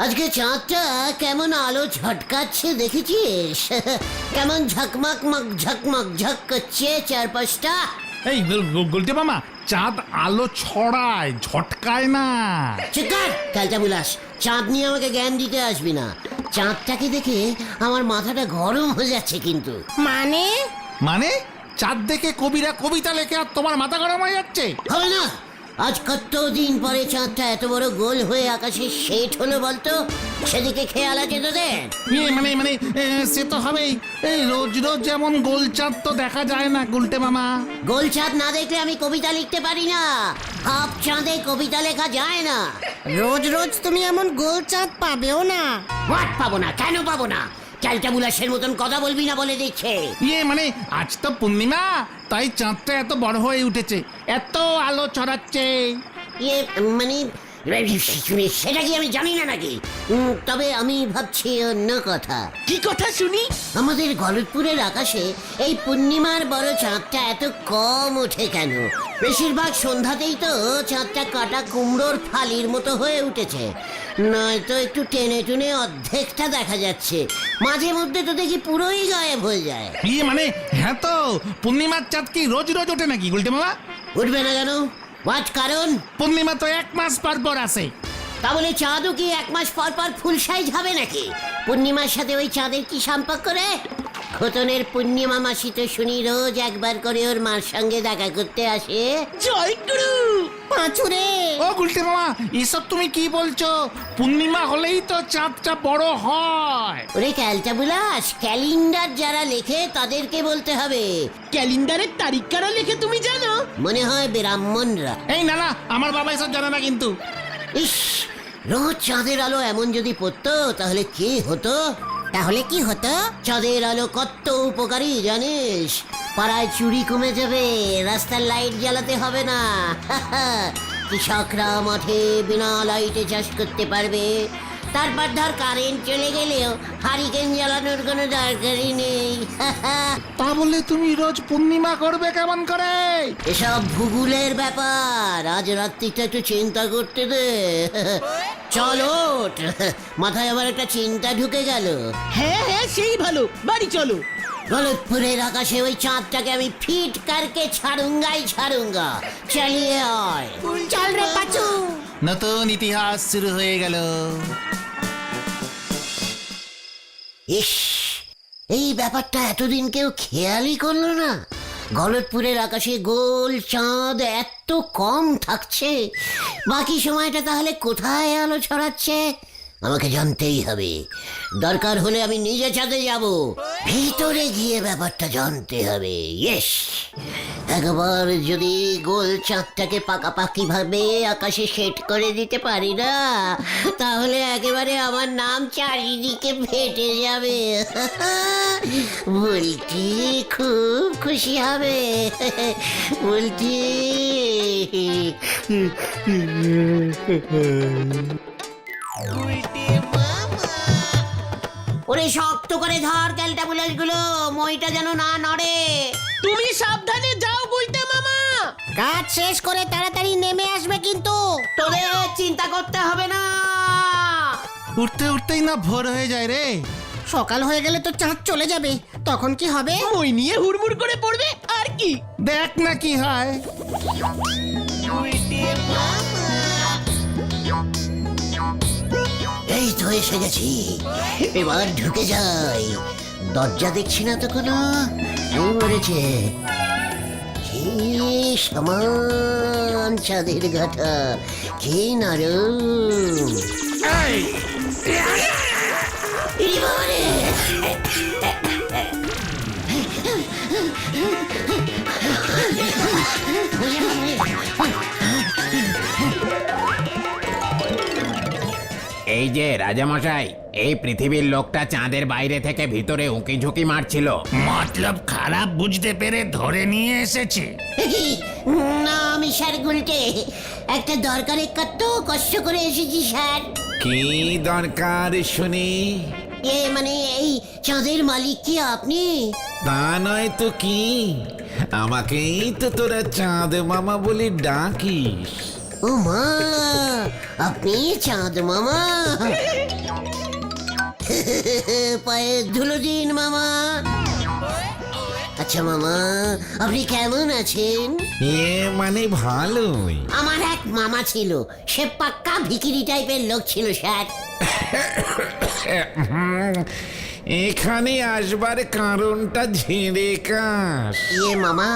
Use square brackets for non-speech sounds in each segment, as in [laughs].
আজকে চাঁদটা কেমন আলো ঝটকাচ্ছে দেখেছিস? [laughs] কেমন ঝকমক মক ঝকমক ঝক করছে চারপাশটা? এই গুলটে মামা চাঁদ আলো ছড়ায় ঝটকায় না। চিকার ক্যালটা বুলাস চাঁদ নিয়ে আমাকে জ্ঞান দিতে আসবি না। চাঁদটাকে দেখে আমার মাথাটা গরম হয়ে যাচ্ছে কিন্তু। মানে? মানে? চাঁদ দেখে কবিরা কবিতা লেখে আর তোমার মাথা গরম হয়ে যাচ্ছে। হবে না। আজ কত দিন পরে চাঁদটা এত বড় গোল হয়ে আকাশে শেট হলো বলতো? সেদিকে খেয়াল আছে তোদের? মানে মানে এ, সে তো হবেই। এই রোজ রোজ যেমন গোল চাঁদ তো দেখা যায় না গুলটে মামা। গোল চাঁদ না দেখলে আমি কবিতা লিখতে পারি না। হাফ চাঁদে কবিতা লেখা যায় না। রোজ রোজ তুমি এমন গোল চাঁদ পাবেও না। হোয়াট পাবো না? কেন পাবো না? ক্যালটা বুলাসের মতন কথা বলবি না বলে দিচ্ছে। ইয়ে মানে আজ তো পূর্ণিমা তাই চাঁদটা এত বড় হয়ে উঠেছে এত আলো ছড়াচ্ছে। ইয়ে মানে সেটা কি আমি জানি না নাকি? তবে আমি ভাবছি অন্য কথা। কি কথা শুনি? আমাদের গলতপুরের আকাশে এই পূর্ণিমার বড় চাঁদটা এত কম ওঠে কেন? বেশিরভাগ সন্ধ্যাতেই তো চাঁদটা কাটা কুমড়োর ফালির মতো হয়ে উঠেছে। নয়তো একটু টেনে টুনে অর্ধেকটা দেখা যাচ্ছে। মাঝে মধ্যে তো দেখি পুরোই গায়েব হয়ে যায়। ইয়ে মানে? হ্যাঁ তো পূর্ণিমার চাঁদ কি রোজ রোজ ওঠে নাকি গুলটে মামা? উঠবে না কেন? হোয়াট কারণ পূর্ণিমা তো এক মাস পর পর আসে তা বলে চাঁদও কি এক মাস পর পর ফুল সাইজ হবে নাকি? পূর্ণিমার সাথে ওই চাঁদের কি সম্পর্ক রে? খতনের পূর্ণিমা মাসি তো শুনি রোজ একবার করে ওর মার সঙ্গে দেখা করতে আসে। জয় গুরু! পাঁচুরে! ও গুলটে মামা এসব তুমি কি বলছো? পূর্ণিমা হলেই তো চাঁদটা বড় হয়। ওরে ক্যালটা বুলাস ক্যালেন্ডার যারা লেখে তাদেরকে বলতে হবে। ক্যালেন্ডারের তারিখ কারা লেখে তুমি জানো? মনে হয় ব্রাহ্মণরা। এই না না আমার বাবা এসব জানে না কিন্তু। ইস রোজ চাঁদের আলো এমন যদি পড়তো তাহলে কি হতো? তাহলে কি হতো? চাঁদের আলো কত উপকারী জানিস? পাড়ায় চুরি কমে যাবে রাস্তার লাইট জ্বালাতে হবে না। [laughs] কৃষকরা মাঠে বিনা লাইটে চাষ করতে পারবে। তারপর ধর কারেন্ট চলে গেলেও হারিকেন জ্বালানোর কোনো দরকারই নেই। [laughs] তা বলে তুমি রোজ পূর্ণিমা করবে কেমন করে? এসব ভূগোলের ব্যাপার। আজ রাত্রিটা একটু চিন্তা করতে দে। [laughs] চলো [laughs] মাথায় আবার একটা চিন্তা ঢুকে গেল। হ্যাঁ হ্যাঁ সেই ভালো। বাড়ি চলো। গলতপুরের আকাশে ওই চাঁদটাকে আমি ফিট কারকে ছাড়ুঙ্গাই ছাড়ুঙ্গা। চালিয়ে আয়। চল রে পাঁচু। নতুন ইতিহাস শুরু হয়ে গেল। ইস এই ব্যাপারটা এতদিন কেউ খেয়ালই করল না। গলতপুরের আকাশে গোল চাঁদ এত কম থাকছে। বাকি সময়টা তাহলে কোথায় আলো ছড়াচ্ছে? আমাকে জানতেই হবে। দরকার হলে আমি নিজে ছাদে যাব। ভিতরে গিয়ে ব্যাপারটা জানতে হবে। ইয়েস! একবার যদি গোল চাঁদটাকে পাকাপাকি ভাবে আকাশে সেট করে দিতে পারি না তাহলে একেবারে আমার নাম চারিদিকে ফেটে যাবে। বলটি খুব খুশি হবে। বলটি ওরে শক্ত করে ধর ক্যালটা বুলাসগুলো মইটা যেন না নড়ে। তুমি সাবধানে যাও গুলটে মামা। কাজ শেষ করে তাড়াতাড়ি নেমে আসবে কিন্তু। তোদের চিন্তা করতে হবে না। উঠতে উঠতেই না ভোর হয়ে যায় রে। সকাল হয়ে গেলে তো চাঁদ চলে যাবে। তখন কি হবে? মই নিয়ে হুড়মুড় করে পড়বে আর কি? দেখ না কি হয়। এই তো এসে গেছি। এবার ঢুকে যাই। দরজা দেখছি না তো কোনো। এই মরেছে কি সমান চাঁদের ঘাটা কি নরম ইরি এই যে রাজামশাই এই পৃথিবীর লোকটা চাঁদের বাইরে থেকে ভিতরে উঁকি ঝুঁকি মারছিল। মতলব খারাপ বুঝতে পেরে ধরে নিয়ে এসেছে। না আমি স্যার গুলটে একটা দরকারে কত কষ্ট করে এসেছি স্যার। কি দরকার শুনি? এ মানে এই চাঁদের মালিক কি আপনি? তা নয় তো কি? আমাকেই তো তোরা চাঁদ মামা বলে ডাকিস। ও মা আপনি চাঁদ মামা। [laughs] পায়ে ধুলো দিন মামা। আচ্ছা মামা আপনি কেমন আছেন? এ মানে ভালোই। আমার এক মামা ছিল সে পাক্কা ভিকিরি টাইপের লোক ছিল স্যার। [laughs] এখানে আসবার কারণটা ঝেড়ে কাশ। ইয়ে মামা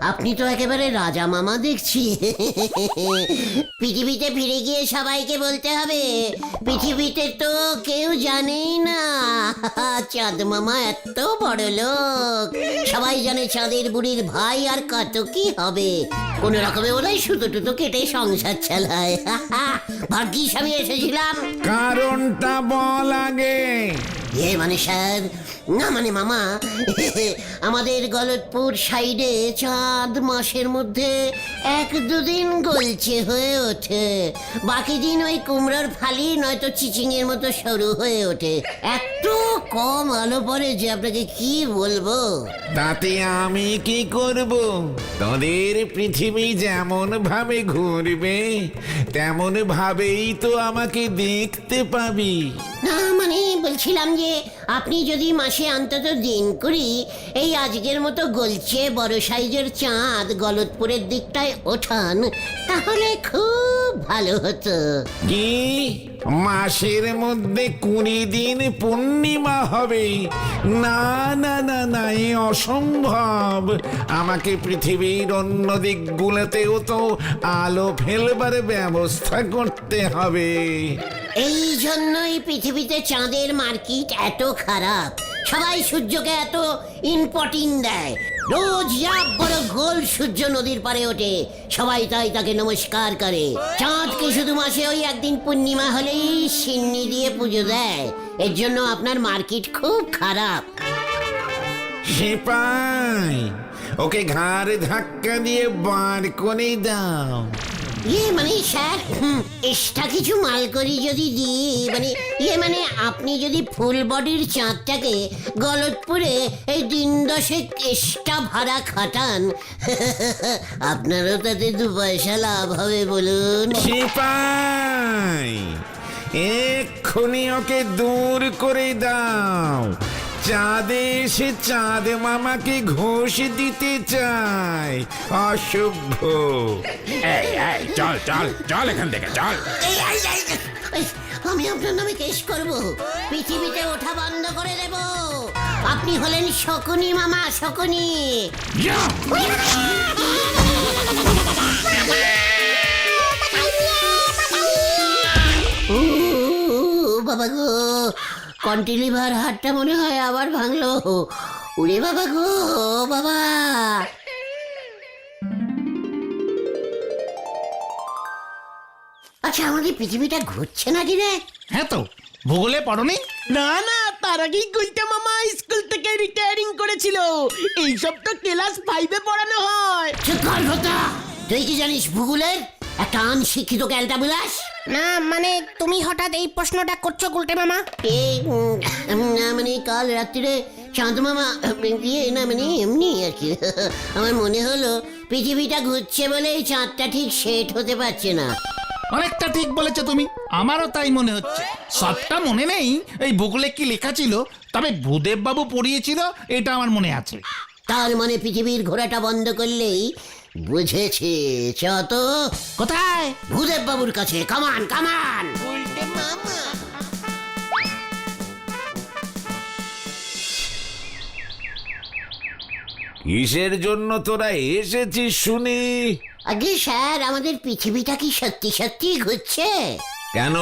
আপনি তো একেবারে রাজা মামা দেখছি। পৃথিবীতে ফিরে গিয়ে সবাইকে বলতে হবে পৃথিবীতে তো কেউ জানেই না। চাঁদ মামা এত বড় লোক সবাই জানে চাঁদের বুড়ির ভাই আর কত কি হবে। কোন রকমে ওরাই সুতো টুতো কেটে সংসার চালায়। ভাগ্যিস আমি এসেছিলাম। কারণটা বল আগে। এ মানে স্যার না মানে মামা [laughs] আমাদের গলতপুর সাইডে চাঁদ মাসের মধ্যে এক দুদিন গলছে হয়ে ওঠে। বাকি দিন ওই কুমড়োর ফালি নয়তো চিচিংয়ের মতো সরু হয়ে ওঠে। এত কম আলো পড়ে যে আপনাকে কি বলব? তাতে আমি কি করব? তোদের পৃথিবী যেমন ভাবে ঘুরবে তেমন ভাবেই তো আমাকে দেখতে পাবি। না মানে বলছিলাম যে আপনি যদি মাসে অন্তত দিন করি, এই আজকের মতো গলছে বড় সাইজের চাঁদ গলতপুরের দিকটায় ওঠান, তাহলে খুব ভালো হতো। কি? মাসের মধ্যে কুড়ি দিন পূর্ণিমা হবে। না না না না এ অসম্ভব। আমাকে পৃথিবীর অন্য দিকগুলোতেও তো আলো ফেলবার ব্যবস্থা করতে হবে। এই জন্যই পৃথিবীতে চাঁদের মার্কেট এত খারাপ। সবাই সূর্যকে এত ইম্পর্টিং দেয়। রোজ যা বড় গোল সূর্য নদীর পারে ওঠে। সবাই তাই তাকে নমস্কার করে। চাঁদকে শুধু মাসে ওই একদিন পূর্ণিমা হলেই সিন্নি দিয়ে পুজো দেয়। এর জন্য আপনার মার্কেট খুব খারাপ। সিপাই ওকে ঘাড়ে ধাক্কা দিয়ে বার করে দাও। ইয়ে মানে স্যার এক্সট্রা কিছু মাল করি যদি দিই মানে ইয়ে মানে আপনি যদি ফুল বডির চাঁদটাকে গলতপুরে এই দিন দশেক এক্সট্রা ভাড়া খাটান, [laughs] আপনারও তাতে দু পয়সা লাভ হবে বলুন। সিপাই, এক্ষুনি ওকে দূর করে দাও। চাঁদে এসে চাঁদ মামাকে ঘোষ দিতে চায়। অসভ্য এই এই চল চল চল এখান থেকে চল। এই, এই, এই, এই, আমি আপনার নামে কেস করব। পৃথিবীতে ওঠা বন্ধ করে দেব। আপনি হলেন শকুনি মামা শকুনি। ও বাবা গো। কন্টিলিভার হাটটা মনে হয় আবার ভাঙলো। উড়ে বাবা গো বাবা। আচ্ছা আমাদের পৃথিবীটা ঘুরছে নাকি রে? হ্যাঁ তো ভূগোলে পড়নি? না না তার আগেই গুলটা মামা স্কুল থেকে রিটায়ারিং করেছিল। এইসব তো ক্লাস ফাইভে পড়ানো হয়। তুই কি জানিস ভূগোলের? একটা আনশিক্ষিত ক্যালটা বিলাস। না মানে তুমি হঠাৎ এই প্রশ্নটা করছ গুলটে মামা? এই উম, না মানে কাল রাত্রিরে চাঁদ মামা ইয়ে না মানে এমনি আর কি। আমার মনে হলো পৃথিবীটা ঘুরছে বলে এই চাঁদটা ঠিক সেট হতে পারছে না। অনেকটা ঠিক বলেছ তুমি আমারও তাই মনে হচ্ছে। সবটা মনে নেই এই ভূগোলে কি লেখা ছিল তবে ভূদেব বাবু পড়িয়েছিল এটা আমার মনে আছে। তার মানে পৃথিবীর ঘোরাটা বন্ধ করলেই বুঝেছে চত। কোথায়? ভূদেব বাবুর কাছে কামান কামান কিসের জন্য তোরা এসেছিস শুনি? আগে স্যার আমাদের পৃথিবীটা কি সত্যি সত্যি ঘুরছে? কেন?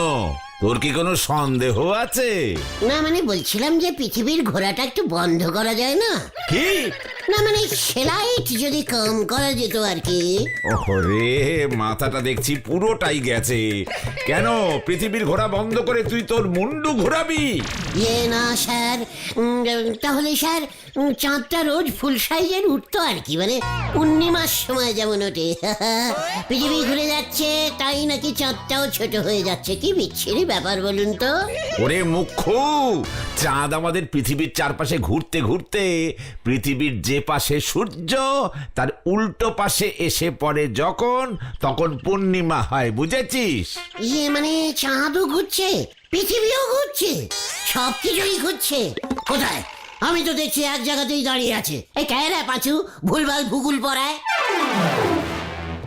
তোর কি কোনো সন্দেহ আছে? না মানে বলছিলাম যে পৃথিবীর ঘোরাটা একটু বন্ধ করা যায় না। কি? না মানে সেলাইট যদি কম করা যেত আর কি। ওরে মাথাটা দেখছি পুরোটাই গেছে। কেন? পৃথিবীর ঘোরা বন্ধ করে তুই তোর মুন্ডু ঘোরাবি? ইয়ে না স্যার। উম, তাহলে স্যার চাঁদটা রোজ ফুল সাইজের উঠতো আর কি মানে পূর্ণিমার সময় যেমন ওঠে। [laughs] পৃথিবী ঘুরে যাচ্ছে তাই নাকি চাঁদটাও ছোট হয়ে যাচ্ছে। কি বিচ্ছিরি ব্যাপার বলুন তো। ওরে মুখ্য চাঁদ আমাদের পৃথিবীর চারপাশে ঘুরতে ঘুরতে পৃথিবীর যে পাশে সূর্য তার উল্টো পাশে এসে পড়ে যখন তখন পূর্ণিমা হয় বুঝেছিস? ইয়ে মানে চাঁদও ঘুরছে পৃথিবীও ঘুরছে সব কিছুই ঘুরছে। কোথায়? আমি তো দেখছি এক জায়গাতেই দাঁড়িয়ে আছে। এই রে পাঁচু? ভুলভাল ভূগোল পড়ায়।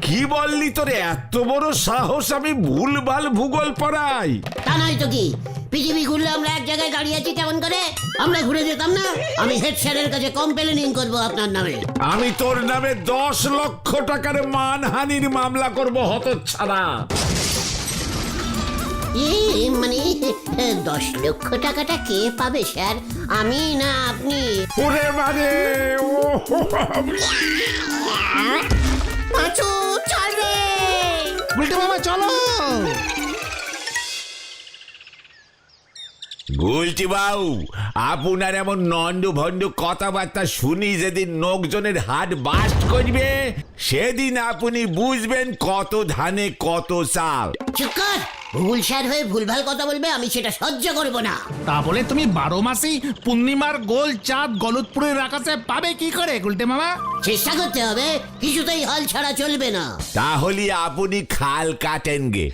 কি বললি তোরে? এত বড় সাহস আমি ভুলভাল ভূগোল পড়াই। তা নয় তো কি? পৃথিবী ঘুরলে আমরা এক জায়গায় দাঁড়িয়ে আছি কেমন করে? আমরা ঘুরে যেতাম না? আমি হেড স্যারের কাছে কমপ্লেনিং করব আপনার নামে। আমি তোর নামে দশ লক্ষ টাকার মানহানির মামলা করব হতচ্ছাড়া। এই মানে দশ লক্ষ টাকাটা কে পাবে স্যার? আমি না আপনি? ওরে মানে ও পাঁচু চল রে উল্টে মামা চলো। গুলটি বাউ। আপনার এমন নন্ডু ভন্ডু কথাবার্তা শুনি যেদিন নোকজনের হাট বাস্ট করবে সেদিন আপনি বুঝবেন কত ধানে কত চাল। চুপ কর! ভুল স্যার হয়ে ভুলভাল কথা বলবে আমি সেটা সহ্য করব না। তা বলে তুমি বারো মাসেই পূর্ণিমার গোল চাঁদ গলতপুরের আকাশে পাবে কি করে উল্টে মামা? চেষ্টা করতে হবে কিছুতেই হাল ছাড়া চলবে না। তাহলে আপনি খাল কাটেন গে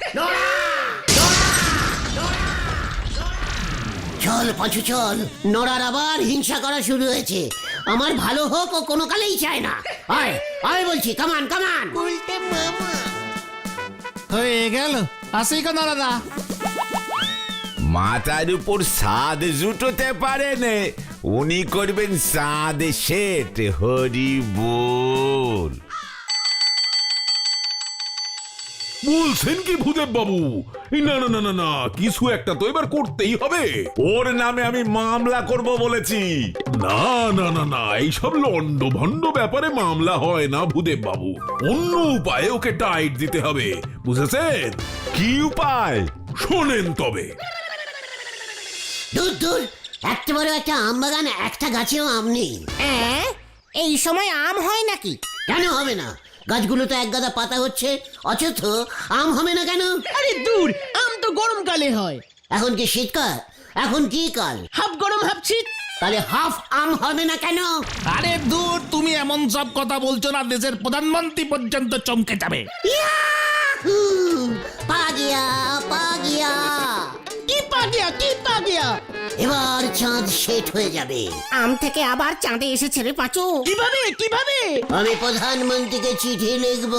চল পাঁচু চল। নড়ার আবার হিংসা করা শুরু হয়েছে। আমার ভালো হোক ও কোনো কালেই চায় না। আয় আয় বলছি কামান কামান হয়ে গেল। আসি কেন দাদা। মাথার উপর সাদ জুটোতে পারেন। উনি করবেন সাদ শেট হরি বল। বলছেন কি ভূদেব বাবু না না না না না কিছু একটা তো এবার করতেই হবে। ওর নামে আমি মামলা করব বলেছি। না না না না এইসব লন্ড ভন্ড ব্যাপারে মামলা হয় না ভূদেব বাবু অন্য উপায়ে ওকে টাইট দিতে হবে বুঝেছেন? কি উপায়? শোনেন তবে। দূর দূর এত বড় একটা আম বাগান একটা গাছেও আম নেই। হ্যাঁ এই সময় আম হয় নাকি? কেন হবে না? গাছগুলো তো এক গাদা পাতা হচ্ছে অথচ আম হবে না কেন? আরে দূর আম তো গরমকালে হয়। এখন কি শীতকাল? এখন কি কাল? হাফ গরম হাফ শীত। তাহলে হাফ আম হবে না কেন? আরে দূর তুমি এমন সব কথা বলছো না দেশের প্রধানমন্ত্রী পর্যন্ত চমকে যাবে। ইয়াহু! পা গিয়া পা গিয়া কি পা গিয়া কি পা গিয়া এবার চাঁদ সেট হয়ে যাবে। আম থেকে আবার চাঁদে এসেছে রে পাঁচু। কীভাবে? কীভাবে? আমি প্রধানমন্ত্রীকে চিঠি লিখব।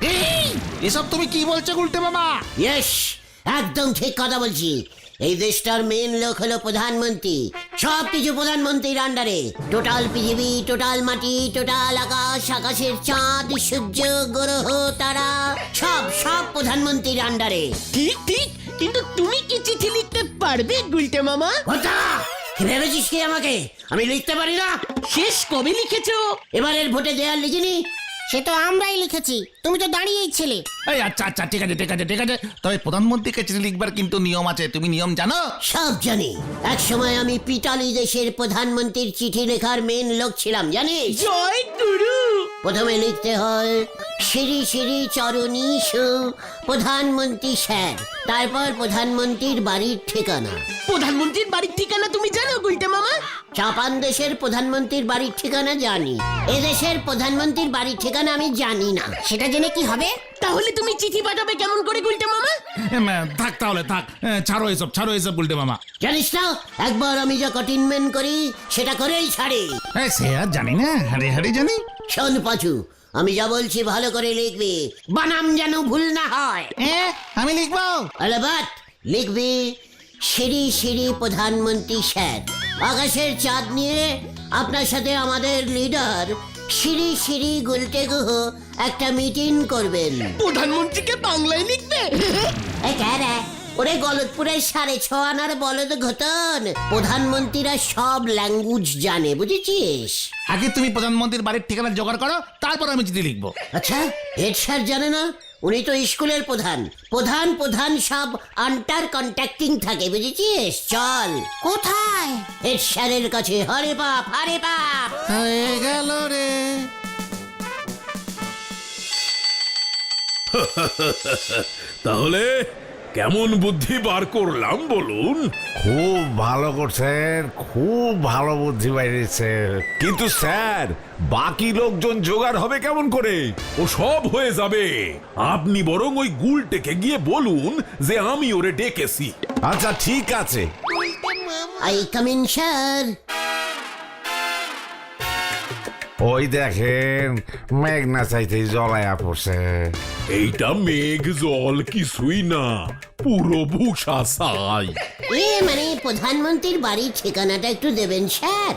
এই, এসব তুমি কি বলছো উল্টে মামা? ইয়েস একদম ঠিক কথা বলছি। এই দেশটার মেন লোক হলো প্রধানমন্ত্রী। সব কিছু প্রধানমন্ত্রীর আন্ডারে টোটাল পৃথিবী টোটাল মাটি টোটাল আকাশ আকাশের চাঁদ সূর্য গ্রহ তারা সব সব প্রধানমন্ত্রীর আন্ডারে ঠিক ঠিক। কিন্তু তুমি কি চিঠি লিখতে পারবে গুলটে মামা? কি ভেবেছিস কি আমাকে? আমি লিখতে পারি না? শেষ কবে লিখেছো? এবারের ভোটে দেয়ার লিখিনি সে তো আমরাই লিখেছি। তুমি তো দাঁড়িয়েই ছিলে। এই আচ্ছা আচ্ছা ঠিক আছে ঠিক আছে ঠিক আছে। তবে প্রধানমন্ত্রীকে চিঠি লিখবার কিন্তু নিয়ম আছে। তুমি নিয়ম জানো? সব জানি। এক সময় আমি পিটালি দেশের প্রধানমন্ত্রীর চিঠি লেখার মেন লোক ছিলাম জানিস? জয় গুরু! প্রথমে লিখতে হয় শ্রী শ্রী চরণী প্রধানমন্ত্রী স্যার। তারপর প্রধানমন্ত্রীর বাড়ির ঠিকানা। প্রধানমন্ত্রীর বাড়ির ঠিকানা তুমি জানো গুলটে মামা? জাপান দেশের প্রধানমন্ত্রীর বাড়ির ঠিকানা জানি। এদেশের প্রধানমন্ত্রীর বাড়ির ঠিকানা আমি জানি না। সেটা জেনে কি হবে? তাহলে তুমি চিঠি পাঠাবে কেমন করে গুলটে মামা? এম, থাক তাহলে থাক। এ, ছাড়ো এসব ছাড়ো এসব উল্টে মামা। জানিস না একবার আমি যা কঠিনমেন্ট করি সেটা করেই ছাড়ি। এই, সে আর জানি না হারে হারে জানি। শোন পাচু আমি যা বলছি ভালো করে লিখবি। বানাম যেন ভুল না হয়। এ, আমি লিখব? আলাবাত লিখবি শ্রী শ্রী প্রধানমন্ত্রী স্যার আকাশের চাঁদ নিয়ে আপনার সাথে আমাদের লিডার শ্রী শ্রী গুলটে গুহ একটা মিটিং করবেন। প্রধানমন্ত্রীকে বাংলায় লিখবে? এ ক্যারে ওরে গলতপুরের সাড়ে ছ আনার বলদ ঘটন। প্রধানমন্ত্রীরা সব ল্যাঙ্গুয়েজ জানে বুঝেছিস? আগে তুমি প্রধানমন্ত্রীর বাড়ির ঠিকানা জোগাড় করো তারপর আমি চিঠি লিখব। আচ্ছা হেড স্যার জানে না? উনি তো স্কুলের প্রধান। প্রধান প্রধান সব আন্টার কন্ট্যাক্টিং থাকে বুঝেছিস? চল। কোথায়? হেড স্যারের কাছে হরে বাপ হরে বাপ। হয়ে গেল রে। [laughs] তাহলে কেমন বুদ্ধি বার করলাম বলুন? খুব ভালো করছেন খুব ভালো বুদ্ধি বাইরেছে কিন্তু স্যার বাকি লোকজন জোগাড় হবে কেমন করে? ও সব হয়ে যাবে। আপনি বরং ওই গুলটেকে গিয়ে বলুন যে আমি ওরে ডেকেছি। আচ্ছা ঠিক আছে। I coming sir. ওই দেখেন মেঘনা চাইতে জলায়া পড়ছে। এইটা মেঘ জল কিছুই না পুরো ভূষা ছাই। এ মানে প্রধানমন্ত্রীর বাড়ির ঠিকানাটা একটু দেবেন স্যার?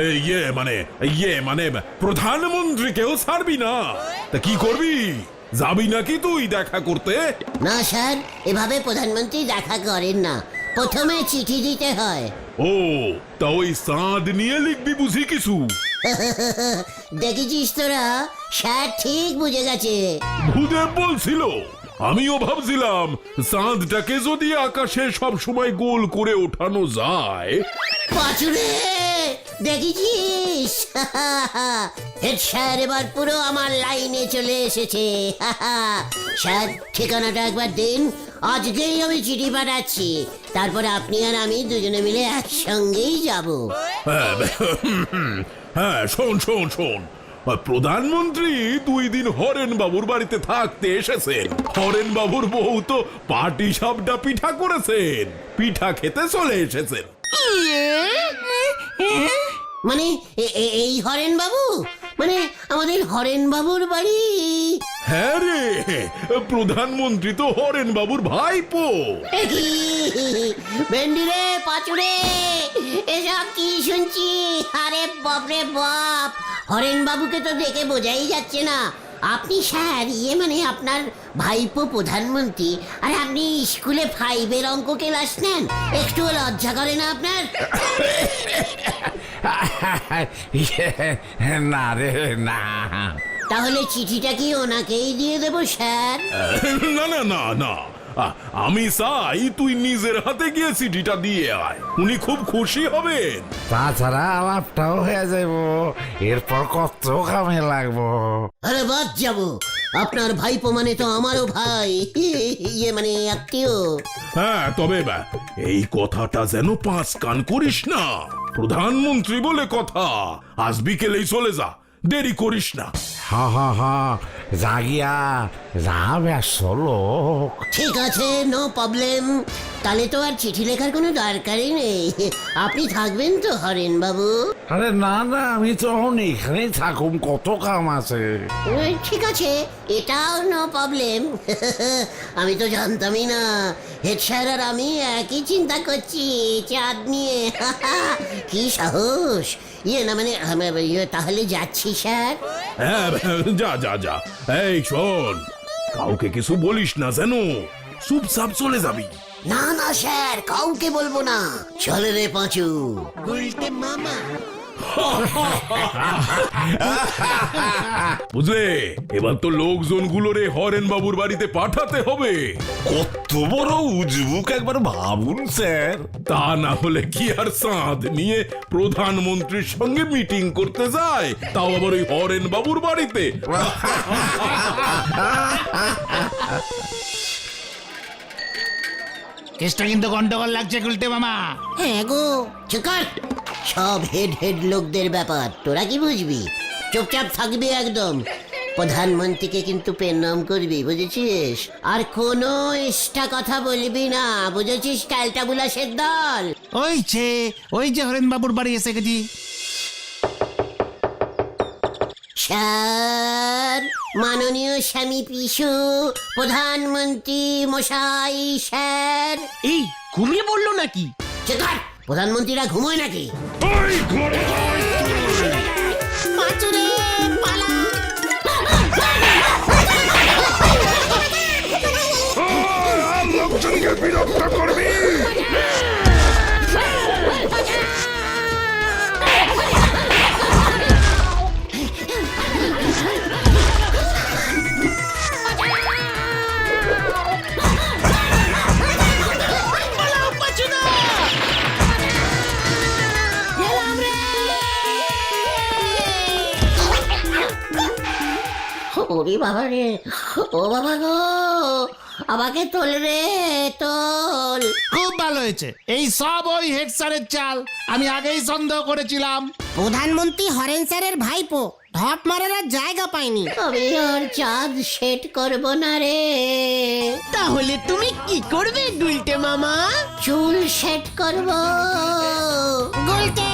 এই ইয়ে মানে ইয়ে মানে প্রধানমন্ত্রীকেও ছাড়বি না। তা কি করবি? যাবি নাকি তুই দেখা করতে? না স্যার এভাবে প্রধানমন্ত্রী দেখা করেন না। প্রথমে চিঠি দিতে হয়। ও তা ওই সাঁদ নিয়ে লিখবি বুঝি কিছু? [laughs] দেখেছিস তোরা? স্যার ঠিক বুঝে গেছে। ভূদেব বলছিল আমিও ভাবছিলাম চাঁদটাকে যদি আকাশে সব সময় গোল করে ওঠানো যায়। পাচুরে দেখেছিস [laughs] হেড স্যার এবার পুরো আমার লাইনে চলে এসেছে। [laughs] স্যার ঠিকানাটা একবার দিন। আজকেই আমি চিঠি পাঠাচ্ছি। তারপরে আপনি আর আমি দুজনে মিলে একসঙ্গেই যাব। হ্যাঁ, হ্যাঁ শোন শোন শোন। প্রধানমন্ত্রী দুই দিন হরেন বাবুর বাড়িতে থাকতে এসেছেন। হরেন বাবুর বউ তো পাটি সাপটা পিঠা করেছেন। পিঠা খেতে চলে এসেছেন। মানে এ- এ- এই হরেন বাবু মানে আমাদের হরেন বাবুর বাড়ি। হ্যাঁ রে প্রধানমন্ত্রী তো হরেন বাবুর ভাইপো। ভেন্ডি রে পাচুরে এসব কি শুনছি? আরে বাপরে বাপ হরেন বাবুকে তো দেখে বোঝাই যাচ্ছে না। আপনি স্যার ইয়ে মানে আপনার ভাইপো প্রধানমন্ত্রী আর আপনি স্কুলে ফাইভের অঙ্ক ক্লাস নেন একটু লজ্জা করে না আপনার? [laughs] না রে না। তাহলে চিঠিটা কি ওনাকেই দিয়ে দেবো স্যার? [laughs] না না না না। আমি চাই তুই নিজের হাতে গিয়ে চিঠিটা দিয়ে আয়। উনি খুব খুশি হবেন। তাছাড়া আলাপটাও হয়ে যাব এরপর কত কামে লাগবো। আরে বাদ যাব। আপনার ভাইপো মানে তো আমারও ভাই। [laughs] ইয়ে মানে আত্মীয়। হ্যাঁ তবে বা, এই কথাটা যেন পাঁচ কান করিস না। প্রধানমন্ত্রী বলে কথা। আজ বিকেলেই চলে যা। দেরি করিস না। হা হা হা। জাগিয়া যা ব্যস্ত লোক ঠিক আছে নো প্রবলেম তাহলে তো আর চিঠি লেখার কোনো দরকারই নেই। আপনি থাকবেন তো হরেন বাবু আরে না না আমি তখন এখানেই থাকুম কত কাম আছে। উম, ঠিক আছে এটাও নো প্রবলেম আমি তো জানতামই না। হেড স্যার আর আমি একই চিন্তা করছি চাঁদ নিয়ে। কি সাহস! ইয়ে না মানে আম- ইয়ে, তাহলে যাচ্ছি স্যার। হ্যাঁ [laughs] যা যা যা। এই শোন। কাউকে কিছু বলিস না যেন চুপচাপ চলে যাবি। না না স্যার কাউকে বলব না। চলে রে পাঁচু। বুঝলে এবার তো লোকজন গুলোরে হরেন বাবুর বাড়িতে পাঠাতে হবে। কত বড় উজবুক একবার ভাবুন স্যার। তা না হলে কি আর চাঁদ নিয়ে প্রধানমন্ত্রীর সঙ্গে মিটিং করতে যায়? তাও আবার ওই হরেন বাবুর বাড়িতে। কেসটা কিন্তু গন্ডগোল লাগছে গুলটে মামা। হ্যাঁ গো চুকার। সব হেড হেড লোকদের ব্যাপার। তোরা কি বুঝবি? চুপচাপ থাকবি একদম। প্রধানমন্ত্রীকে কিন্তু পেনাম করবি বুঝেছিস? আর কোনো এক্সট্রা কথা বলবি না বুঝেছিস ক্যালটা বুলাসের দল? ওই যে ওই যে হরেন বাবুর বাড়ি এসে গেছি। স্যার মাননীয় স্বামী পিসু প্রধানমন্ত্রী মশাই স্যার। এই ঘুমিয়ে পড়ল নাকি? চেকার প্রধানমন্ত্রীরা ঘুমোয় নাকি? বিরক্ত করে ওরে বাবা রে ও বাবা গো আমাকে তোল রে তোল। খুব ভালো হয়েছে। এই সব ওই হেড স্যারের চাল। আমি আগেই সন্দেহ করেছিলাম। প্রধানমন্ত্রী হরেন স্যারের ভাইপো ধপ মারার আর জায়গা পাইনি। আমি আর চাঁদ সেট করব না রে। তাহলে তুমি কি করবে গুলটে মামা? চুল সেট করব। গুলতে